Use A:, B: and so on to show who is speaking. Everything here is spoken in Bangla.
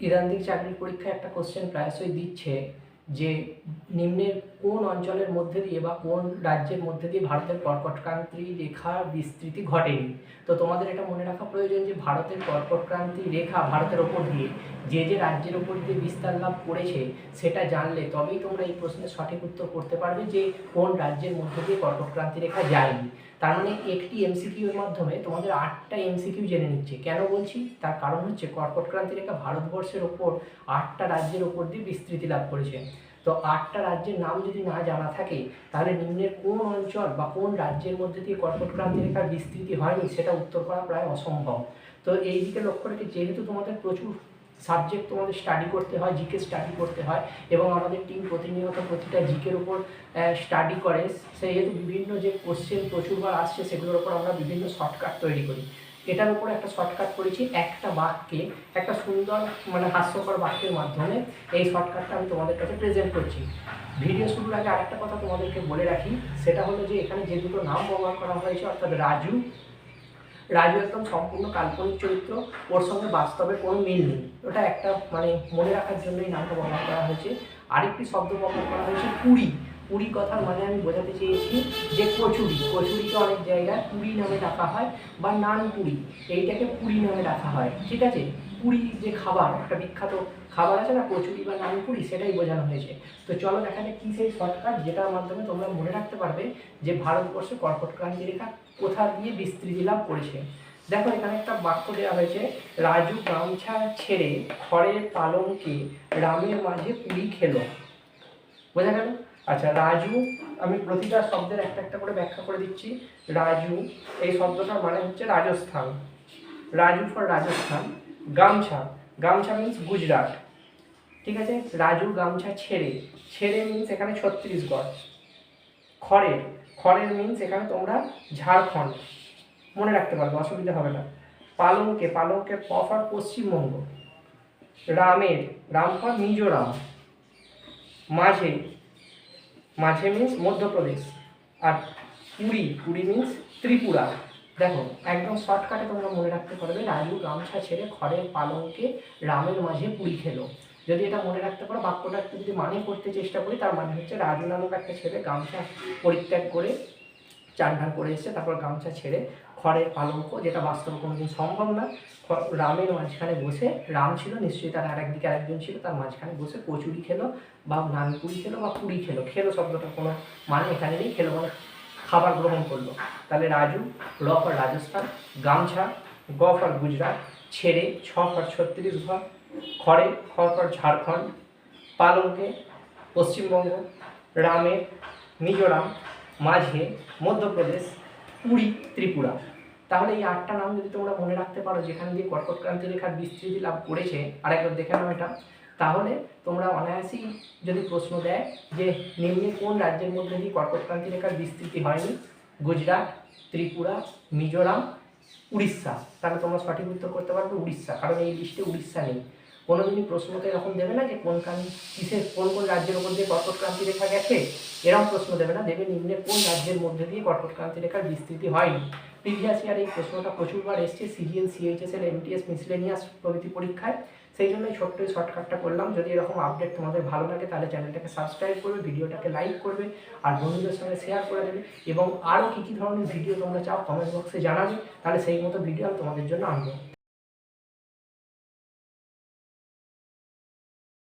A: ইরানদিক চাকরির পরীক্ষায় একটা কোশ্চেন প্রায়শই দিচ্ছে যে নিম্নের কোন অঞ্চলের মধ্যে দিয়ে বা কোন রাজ্যের মধ্যে দিয়ে ভারতের কর্কটক্রান্তি রেখা বিস্তৃতি ঘটেনি? তো তোমাদের এটা মনে রাখা প্রয়োজন যে ভারতের কর্কটক্রান্তি রেখা ভারতের ওপর দিয়ে যে যে রাজ্যের ওপর দিয়ে বিস্তার লাভ করেছে সেটা জানলে তবেই তোমরা এই প্রশ্নের সঠিক উত্তর করতে পারবে যে কোন রাজ্যের মধ্যে দিয়ে কর্কটক্রান্তি রেখা যায়নি। তার মানে একটি এমসিকিউ এর মাধ্যমে তোমাদের আটটা এমসিকিউ জেনে নিচ্ছে। কেন বলছি? তার কারণ হচ্ছে কর্কটক্রান্তি রেখা ভারতবর্ষের ওপর আটটা রাজ্যের ওপর দিয়ে বিস্তৃতি লাভ করেছে। তো আটটা রাজ্যের নাম যদি না জানা থাকে, তাহলে নিম্নের কোন অঞ্চল বা কোন রাজ্যের মধ্যে দিয়ে কর্কটক্রান্তি রেখার বিস্তৃতি হয়নি, সেটা উত্তর করা প্রায় অসম্ভব। তো এই দিকে লক্ষ্য রেখে যেহেতু তোমাদের প্রচুর সাবজেক্ট তোমাদের স্টাডি করতে হয় জিকে স্টাডি করতে হয়, এবং আমাদের টিম প্রতিনিয়ত প্রতিটা জিকের উপর স্টাডি করে, সেহেতু বিভিন্ন যে কোশ্চেন প্রচুরবার আসছে, সেগুলোর উপর আমরা বিভিন্ন শর্টকাট তৈরি করি। এটার উপর একটা শর্টকাট করেছি, একটা বাক্যে, একটা সুন্দর মানে হাস্যকর বাক্যের মাধ্যমে এই শর্টকাটটা আমি তোমাদের কাছে প্রেজেন্ট করছি। ভিডিও শুরুর আগে আরেকটা কথা তোমাদেরকে বলে রাখি, সেটা হলো যে এখানে যে দুটো নাম ব্যবহার করা হয়েছে, অর্থাৎ রাজু রাজু একদম সম্পূর্ণ কাল্পনিক চরিত্র, ওর সঙ্গে বাস্তবে কোনো মিল নেই। ওটা একটা মানে মনে রাখার জন্যই নামটা ব্যবহার করা হয়েছে। আরেকটি শব্দ ব্যবহার করা হয়েছে, পুরী। পুরী কথার মানে আমি বোঝাতে চেয়েছি যে কচুরি, কচুরিকে অনেক জায়গায় পুরী নামে ডাকা হয় বা নান পুরি এইটাকে পুরী নামে ডাকা হয়, ঠিক আছে? পুরী যে খাবার, একটা বিখ্যাত খাবার আছে না, কচুরি বা নান পুরি সেটাই বোঝানো হয়েছে। তো চলো দেখা যাক কী সেই শর্টকাট যেটার মাধ্যমে তোমরা মনে রাখতে পারবে যে ভারতবর্ষে কর্কটক্রান্তি রেখা কোথা দিয়ে বিস্তৃতি লাভ করেছে। দেখো, এখানে একটা বাক্য দেওয়া হয়েছে, রাজু গামছা ছেড়ে খড়ের পালঙ্কে রামের মাঝে পুরী খেলো। বোঝা গেল? আচ্ছা রাজু, আমি প্রতিটা শব্দের একটা একটা করে ব্যাখ্যা করে দিচ্ছি। রাজু, এই শব্দটার মানে হচ্ছে রাজস্থান। রাজু ফর রাজস্থান, গামছা। গামছা মিন্স গুজরাট। ঠিক আছে? রাজু গামছা ছেড়ে। ছেড়ে মিন্স এখানে ছত্তিশগড়। খড়ের খড়ের মিন্স এখানে তোমরা ঝাড়খণ্ড। মনে রাখতে পারবে, অসুবিধা হবে না। পালংকে পালংকে পফার পশ্চিমবঙ্গ। রামের, রাম ফর মিজোরাম। মাঝে মাঝে মিন্স মধ্যপ্রদেশ আর পুরী পুরী মিন্স ত্রিপুরা। দেখো, একদম শর্টকাটে তোমরা মনে রাখতে পারবে রাজু গামছা ছেড়ে খড়ের পালংকে রামের মাঝে পুরী খেলো। যদি এটা মনে রাখতে পারো, বাক্যটা একটু যদি মানে করতে চেষ্টা করি, তার মানে হচ্ছে রাজু নামক একটা ছেলে গামছা পরিত্যাগ করে চান ঢান করে এসে তারপর গামছা ছেড়ে খড়ের পালঙ্ক, যেটা বাস্তবে কোনোদিন সম্ভব না। রামের মাঝখানে বসে, রাম ছিল, নিশ্চয়ই তার আর একদিকে আরেকজন ছিল, তার মাঝখানে বসে কচুরি খেলো বা নানপুরি খেলো বা পুরি খেলো। খেলো শব্দটা কোনো মানে এখানে নেই, খেলো মানে খাবার গ্রহণ করল। তাহলে রাজু র ফর রাজস্থান, গামছা গ ফর গুজরাট, ছেড়ে ছ ফর ছত্তিশগড় খড়ে খ ফর ঝাড়খণ্ড, পালঙ্কে, পশ্চিমবঙ্গ, রামের, মিজোরাম, মাঝে, মধ্যপ্রদেশ, পুরী, ত্রিপুরা। তাহলে এই আটটা নাম যদি তোমরা মনে রাখতে পারো, যেখান দিয়ে কর্কটক্রান্তি রেখার বিস্তৃতি লাভ করেছে, আরেকবার দেখে নাও এটা, তাহলে তোমরা অনায়াসেই যদি প্রশ্ন দেয় যে নিম্নে কোন রাজ্যের মধ্যে দিয়ে কর্কটক্রান্তি রেখার বিস্তৃতি হয়নি? গুজরাট, ত্রিপুরা, মিজোরাম, উড়িষ্যা। তাহলে তোমরা সঠিক উত্তর করতে পারবে উড়িষ্যা, কারণ এই লিস্টে উড়িষ্যা নেই। কোনোদিনই প্রশ্নতে এরকম দেবে না যে কোন কান কিসের কোন কোন রাজ্যের উপর দিয়ে কর্কটক্রান্তি রেখা গেছে? এরকম প্রশ্ন দেবে না, দেবে নিম্নে কোন রাজ্যের মধ্যে দিয়ে কর্কটক্রান্তি রেখার বিস্তৃতি হয়নি। প্রিভিয়াস ইয়ার এই প্রশ্নটা প্রচুরবার এসছে সিজিএল সিএইচএস এর এমটিএস মিসলেনিয়াস প্রভৃতি পরীক্ষায়। সেই জন্যই ছোট্ট এই শর্টকাটটা করলাম। যদি এরকম আপডেট তোমাদের ভালো লাগে, তাহলে চ্যানেলটাকে সাবস্ক্রাইব করবে, ভিডিওটাকে লাইক করবে, আর বন্ধুদের সঙ্গে শেয়ার করে দেবে, এবং আরও কী কী ধরনের ভিডিও তোমরা চাও কমেন্ট বক্সে জানাবে, তাহলে সেই মতো ভিডিও আমি তোমাদের জন্য আনব।